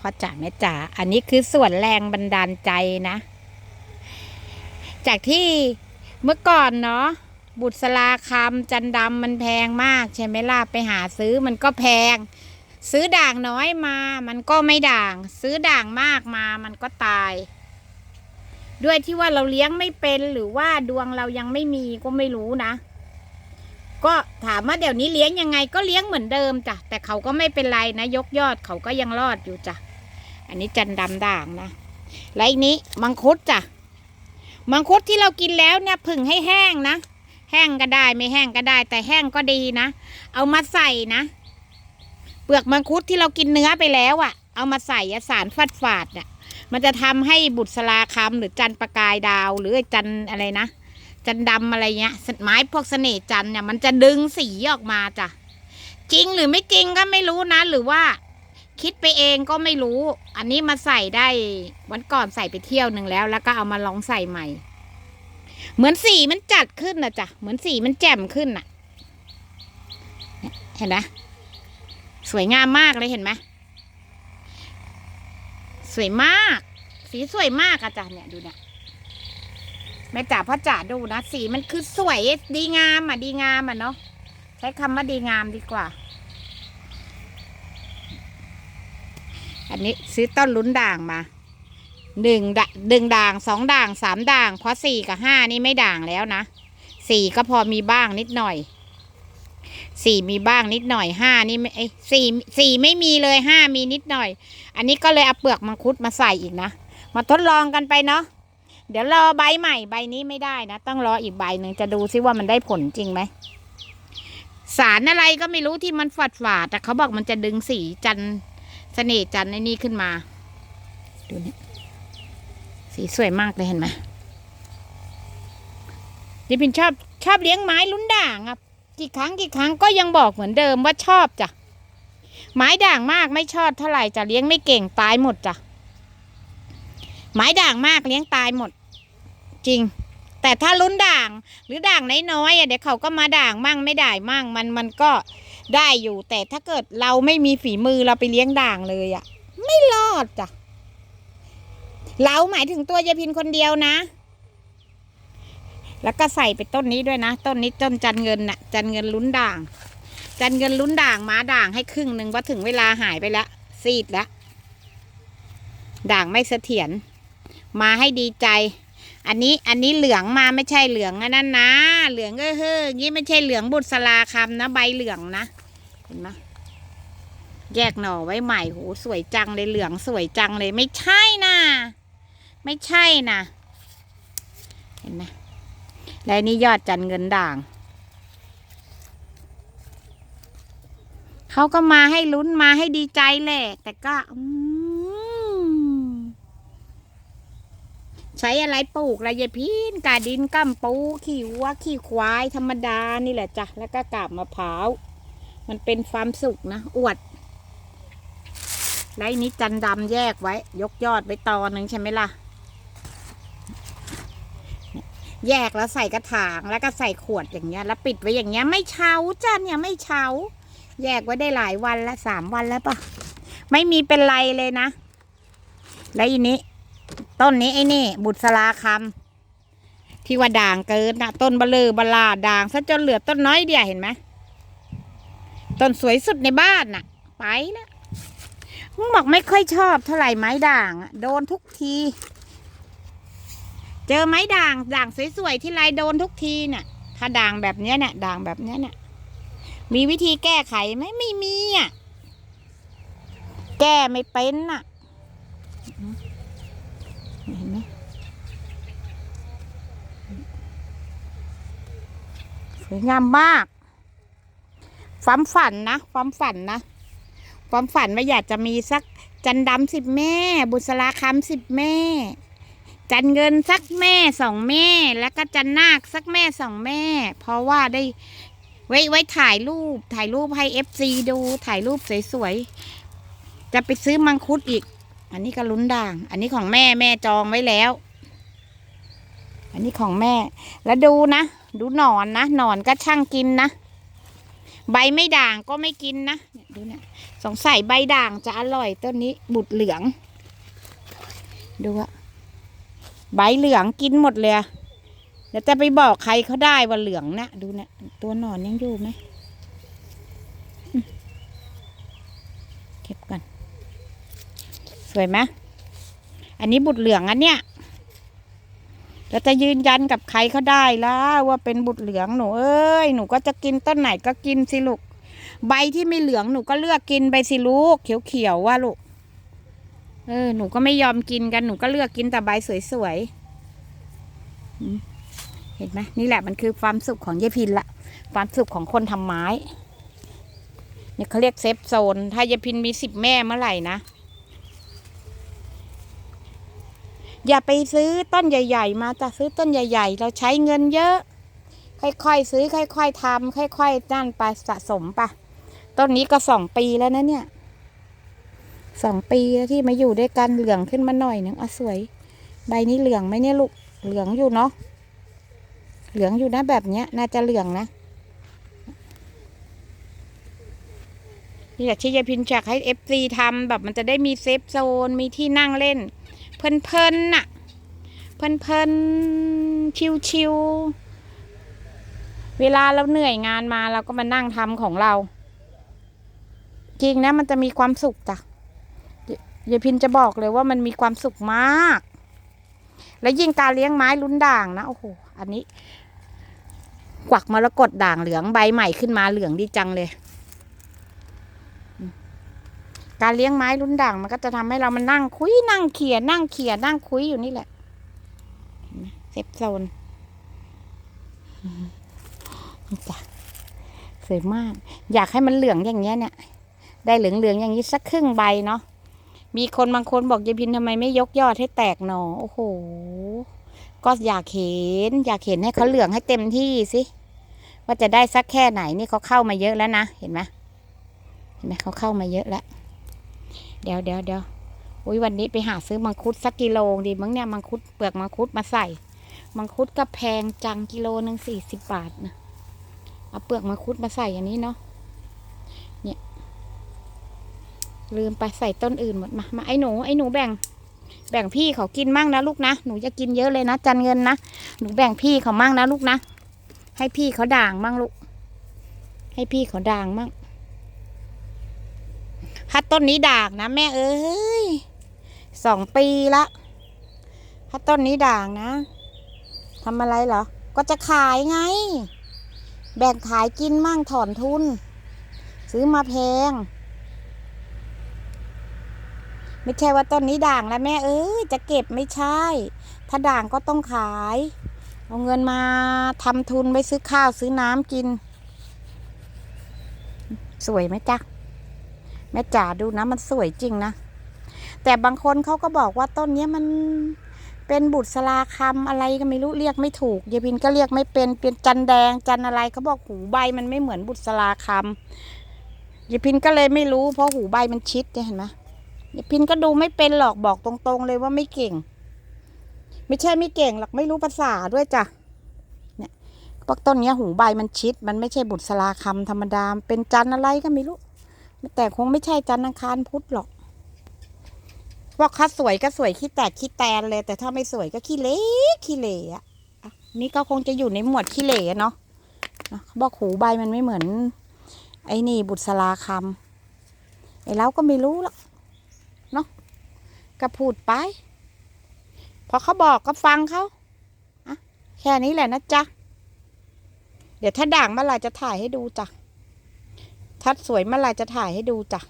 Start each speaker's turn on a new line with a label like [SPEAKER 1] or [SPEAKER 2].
[SPEAKER 1] พ่อจ๋าแม่จ๋าอันนี้คือส่วนแรงบันดาลใจนะ จากที่เมื่อก่อนเนาะบุษราคำจันดำมันแพงมาก ใช่ไหมล่ะไปหาซื้อมันก็แพง ซื้อด่างน้อยมา มันก็ไม่ด่าง ซื้อด่างมากมามันก็ตาย ด้วยที่ว่าเราเลี้ยงไม่เป็นหรือว่าดวงเรายังไม่มีก็ไม่รู้นะ ก็ถามว่าเดี๋ยวนี้เลี้ยงยังไงก็เลี้ยงเหมือนเดิมจ้ะแต่เขาก็ไม่เป็นไรนะยกยอดเขาก็ยังรอดอยู่จ้ะอันนี้จันดำด่างนะและอีกนี้มังคุดจ้ะมังคุดที่เรากินแล้วเนี่ยผึ่งให้แห้งนะแห้งก็ได้ไม่แห้งก็ได้ แต่แห้งก็ดีนะ เอามาใส่นะ เปลือกมังคุดที่เรากินเนื้อไปแล้วอะ่ะ เอามาใส่สารฟัดฝาดอะมันจะทำให้บุษราคำหรือจันประกายดาว หรือจันอะไรนะ จันดำอะไรเงี้ยไม้พวกเสน่จันเนี่ยมันจะดึงสีออกมาจ้ะจริงหรือไม่จริงก็ไม่รู้นะ หรือว่า คิดไปเองก็ไม่รู้ อันนี้มาใส่ได้วันก่อนใส่ไปเที่ยวหนึ่งแล้ว แล้วก็เอามาลองใส่ใหม่ เหมือนสีมันจัดขึ้นนะจ้ะเหมือนสีมันแจ่มขึ้นน่ะเนี่ยเห็นไหมสวยงามมากเลยเห็นไหมสวยมาก สีสวยมากอะจ้ะเนี่ยดูเนี่ย แม่จ๋าพ่อจ๋าดูนะ สีมันคือสวยดีงามอะดีงามอะเนาะใช้คำว่าดีงามดีกว่า อันนี้ซื้อต้นลุ้นด่างมาหนึ่งดะดึงด่างสองด่างสามด่าง เพราะสี่กับห้านี่ไม่ด่างแล้วนะสี่ก็พอมีบ้างนิดหน่อยสี่มีบ้างนิดหน่อยห้านี่ไม่เอ้สี่สี่ไม่มีเลยห้ามีนิดหน่อย อันนี้ก็เลยเอาเปลือกมังคุดมาใส่อีกนะ มาทดลองกันไปเนาะ เดี๋ยวรอใบใหม่ใบนี้ไม่ได้นะ ต้องรออีกใบหนึ่งจะดูซิว่ามันได้ผลจริงไหมสารอะไรก็ไม่รู้ที่มันฝาดฝาดแต่เขาบอกมันจะดึงสีจันทร์เสน่ห์จันในนี่ขึ้นมา ดูเนี่ยสีสวยมากเลยเห็นไหมนี่เป็นชอบชอบเลี้ยงไม้ลุ้นด่างอะกี่ครั้งกี่ครั้งก็ยังบอกเหมือนเดิมว่าชอบจ้ะไม้ด่างมากไม่ชอบเท่าไหร่จะเลี้ยงไม่เก่งตายหมดจ้ะไม้ด่างมากเลี้ยงตายหมด จริง แต่ถ้าลุ้นด่างหรือด่างน้อยๆอะเดี๋ยวเขาก็มาด่างมั่งไม่ได่างมั่งมันมันก็ได้อยู่ แต่ถ้าเกิดเราไม่มีฝีมือเราไปเลี้ยงด่างเลยอะ ไม่รอดจ้ะเราหมายถึงตัวยายพินคนเดียวนะ แล้วก็ใส่ไปต้นนี้ด้วยนะ ต้นนี้ต้นจันเงินน่ะ จันเงินลุ้นด่าง จันเงินลุ้นด่างมาด่างให้ครึ่งหนึ่งว่าถึงเวลาหายไปแล้วซีดแล้วด่างไม่เสถียรมาให้ดีใจ อันนี้อันนี้เหลืองมาไม่ใช่เหลืองอันนั้นนะ เหลืองก็เฮ้ยนี่ไม่ใช่เหลืองบุษราคำนะ ใบเหลืองนะ เห็นไหมแยกหน่อไว้ใหม่โหสวยจังเลยเหลืองสวยจังเลย ไม่ใช่นะไม่ใช่นะเห็นไหมและนี่ยอดจันเงินด่างเขาก็มาให้ลุ้นมาให้ดีใจแหละแต่ก็อืม ใช้อะไรปลูกละยายพินกาดินกัมปูขี้วัวขี้ควายธรรมดานี่แหละจ้ะแล้วก็กาบมะพร้าวมันเป็นความสุขนะอวดไรนี้จันดำแยกไว้ ยกยอดไว้ตอหนึ่งใช่ไหมล่ะ แยกแล้วใส่กระถางแล้วก็ใส่ขวดอย่างเงี้ย แล้วปิดไว้อย่างเงี้ยไม่เช้าจ้ะเนี่ยไม่เช้า แยกไว้ได้หลายวันแล้วสามวันแล้วปะไม่มีเป็นไรเลยนะ แล้วอีนี้ ต้นนี้ไอ้นี่ บุษราคำที่ว่าด่างเกินนะต้นบะเลอบลาด่างซะจนเหลือต้นน้อยเดียวเห็นไหมต้นสวยสุดในบ้านน่ะ ไปแล้วมึงบอกไม่ค่อยชอบเท่าไหร่ไม้ด่างโดนทุกที เจอไม้ด่างด่างสวยๆที่ไรโดนทุกทีเนี่ยถ้าด่างแบบเนี้ยเนี่ยด่างแบบเนี้ยเนี่ยมีวิธีแก้ไขไหมไม่มีอะแก้ไม่เป็นน่ะ เห็นไหมส วยงามมากความฝันนะความฝันนะความฝันว่าอยากจะมีสักจันดำสิบแม่ บุษราคำสิบแม่ จันเงินสักแม่สองแม่ แล้วก็จันนาคสักแม่สองแม่ เพราะว่าได้ไว้ไว้ถ่ายรูป ถ่ายรูปให้เอฟซีดูถ่ายรูปสวยๆ จะไปซื้อมังคุดอีก อันนี้ก็ลุ้นด่าง อันนี้ของแม่แม่จองไว้แล้ว อันนี้ของแม่แล้วดูนะ ดูหนอนนะหนอนก็ช่างกินนะ ใบไม่ด่างก็ไม่กินนะเนี่ยดูเนี่ยสงสัยใบด่างจะอร่อยต้นนี้บุดเหลือง ดูอะใบเหลืองกินหมดเลยเดี๋ยวจะไปบอกใครเขาได้ว่าเหลืองนะดูนะตัวหนอนยังอยู่ไหมอืมเก็บก่อนสวยไหมอันนี้บุดเหลืองอันเนี้ย เราจะยืนยันกับใครเขาได้ล่ะว่าเป็นบุดเหลืองหนูเอ้ยหนูก็จะกินต้นไหนก็กินสิลูกใบที่ไม่เหลืองหนูก็เลือกกินไปสิลูก เขียวๆว่าลูกเออหนูก็ไม่ยอมกินกันหนูก็เลือกกินแต่ใบสวยๆเห็นไหมนี่แหละมันคือความสุขของยายพินละความสุขของคนทำไม้เนี่ยเขาเรียกเซฟโซน ถ้ายายพินมีสิบแม่เมื่อไหร่นะ อย่าไปซื้อต้นใหญ่ ๆ มาจะซื้อต้นใหญ่ ๆ เราใช้เงินเยอะ ค่อยๆซื้อ ค่อย ๆทำค่อย ๆ นั่นไปสะสมไปต้นนี้ก็สองปีแล้วนะเนี่ยสองปีแล้วที่มาอยู่ด้วยกันเหลืองขึ้นมาหน่อยหนึงอะสวย ใบนี้เหลืองไหมเนี่ยลูกเหลืองอยู่เนาะเหลืองอยู่นะแบบเนี้ย น่าจะเหลืองนะนี่แหละที่ยายพินจักให้เอฟซีทำแบบมันจะได้มีเซฟโซนมีที่นั่งเล่น เพลินๆน่ะเพลินๆชิวๆเวลาเราเหนื่อยงานมาเราก็มานั่งทำของเรา จริงนะมันจะมีความสุขจ้ะยยายพินจะบอกเลยว่ามันมีความสุขมาก และยิ่งการเลี้ยงไม้ลุ้นด่างนะโอ้โหอันนี้ กวักมรกตด่างเหลืองใบใหม่ขึ้นมาเหลืองดีจังเลยอืม การเลี้ยงไม้ลุ้นด่างมันก็จะทำให้เรามันนั่งคุยนั่งเขี่ยนั่งเขี่ยนั่งคุยอยู่นี่แหละเซฟโซนจ้ะสวยมาก อยากให้มันเหลืองอย่างเงี้ยเนี่ย ได้เหลืองเหลืองอย่างนี้สักครึ่งใบเนาะมีคนบางคนบอกยายพินทำไมไม่ยกยอดให้แตกหนอโอ้โห ก็อยากเห็น อยากเห็นให้เขาเหลืองให้เต็มที่สิว่าจะได้สักแค่ไหนนี่เขาเข้ามาเยอะแล้วนะเห็นไหมเห็นไหมเขาเข้ามาเยอะแล้ว เดี๋ยวเดี๋ยวเดี๋ยวอุ้ยวันนี้ไปหาซื้อมังคุดสักกิโลดีมั้งเนี่ยมังคุดเปลือกมังคุดมาใส่ มังคุดก็แพงจังกิโลหนึ่งสี่สิบบาทนะเอาเปลือกมังคุดมาใส่อันนี้เนาะเนี่ย ลืมไปใส่ต้นอื่นหมดมามาไอ้หนูไอ้หนูแบ่ง แบ่งพี่เขากินมั่งนะลูกนะหนูจะกินเยอะเลยนะจันเงินนะหนูแบ่งพี่เขามั่งนะลูกนะให้พี่เขาด่างมั่งลูก ให้พี่เขาด่างมั่ง ถ้าต้นนี้ด่างนะแม่เอ้ยสองปีละถ้าต้นนี้ด่างนะทำอะไรเหรอ ก็จะขายไง แบ่งขายกินมั่งถอนทุน ซื้อมาแพง ไม่ใช่ว่าต้นนี้ด่างแล้วแม่เอ้ยจะเก็บไม่ใช่ ถ้าด่างก็ต้องขาย เอาเงินมาทำทุนไปซื้อข้าวซื้อน้ำกิน สวยไหมจ๊ะ แม่จ๋าดูนะมันสวยจริงนะ แต่บางคนเขาก็บอกว่าต้นนี้มันเป็นบุตรสลาคำอะไรก็ไม่รู้เรียกไม่ถูกยายพินก็เรียกไม่เป็นเป็นจันแดงจันอะไรเขาบอกหูใบมันไม่เหมือนบุตรสลาคำยายพินก็เลยไม่รู้เพราะหูใบมันชิดเห็นไหมยายพินก็ดูไม่เป็นหรอกบอกตรงๆเลยว่าไม่เก่ง ไม่ใช่ไม่เก่งหรอกไม่รู้ภาษาด้วยจ้ะเนี่ยพวกต้นเนี้ยหูใบมันชิด มันไม่ใช่บุตรสลาคำธรรมดาเป็นจันอะไรก็ไม่รู้ แต่คงไม่ใช่จันทร์อังคารพุธหรอกว่าคัดสวยก็สวยขี้แตกขี้แตนเลย แต่ถ้าไม่สวยก็ขี้เละขี้เละอะนี่ก็คงจะอยู่ในหมวดขี้เละเนาะเขาบอกหูใบมันไม่เหมือน ไอ้นี่บุตรสลาคำไอ้เราก็ไม่รู้หรอกก็พูดไปพอเขาบอกก็ฟังเขาอะแค่นี้แหละนะจ๊ะเดี๋ยวถ้าด่างเมื่อไหรจะถ่ายให้ดูจ้ะ ถ้าสวยเมื่อไรจะถ่ายให้ดูจ้ะ